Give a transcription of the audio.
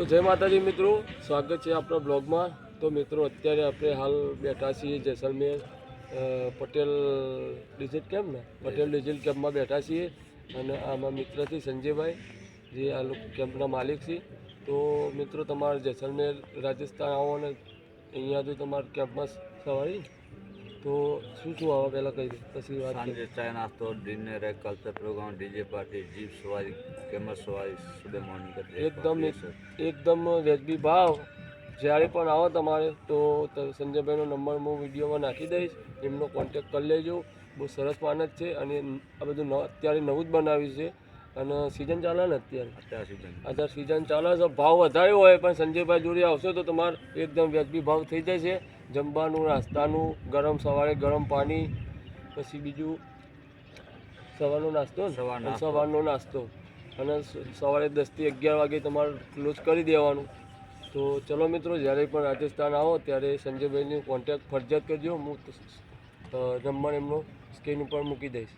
તો જય માતાજી મિત્રો સ્વાગત છે આપણા બ્લોગમાં. તો મિત્રો અત્યારે આપણે હાલ બેઠા છીએ જેસલમેર પટેલ ડિઝિટ કેમ્પ ને? પટેલ ડિઝિટ કેમ્પમાં બેઠા છીએ. અને આમાં મિત્ર છે સંજયભાઈ જે આ કેમ્પના માલિક છે. તો મિત્રો તમારે જેસલમેર રાજસ્થાન આવો ને અહીંયાથી તમારે કેમ્પમાં સવારી? તો શું શું આવા પહેલાં કહી પછી વાત સાંજે ચાય નાસ્તો dinner culture program DJ party jeep સવારી કેમર સવારી સુડે મોર્નિંગ એકદમ એકદમ વ્યાજબી ભાવ. જ્યારે પણ આવો તમારે તો સંજયભાઈનો નંબર હું વિડીયોમાં નાખી દઈશ. એમનો કોન્ટેક કરી લેજો. બહુ સરસ માનસ છે અને આ બધું અત્યારે નવું જ બનાવ્યું છે. અને સિઝન ચાલે ને અત્યારે? અત્યાર સિઝન ચાલે છે. ભાવ વધારે હોય પણ સંજયભાઈ જોડે આવશો તો તમારે એકદમ વ્યાજબી ભાવ થઈ જાય છે જમવાનું નાસ્તાનું ગરમ સવારે ગરમ પાણી પછી બીજું સવારનો નાસ્તો? સવારનો નાસ્તો. અને સવારે દસથી અગિયાર વાગે તમારે ક્લોઝ કરી દેવાનું. તો ચલો મિત્રો જ્યારે પણ રાજસ્થાન આવો ત્યારે સંજયભાઈની કોન્ટેક્ટ ફરજિયાત કરજો. હું જમવાનું નંબર એમનો સ્ક્રીન ઉપર મૂકી દઈશ.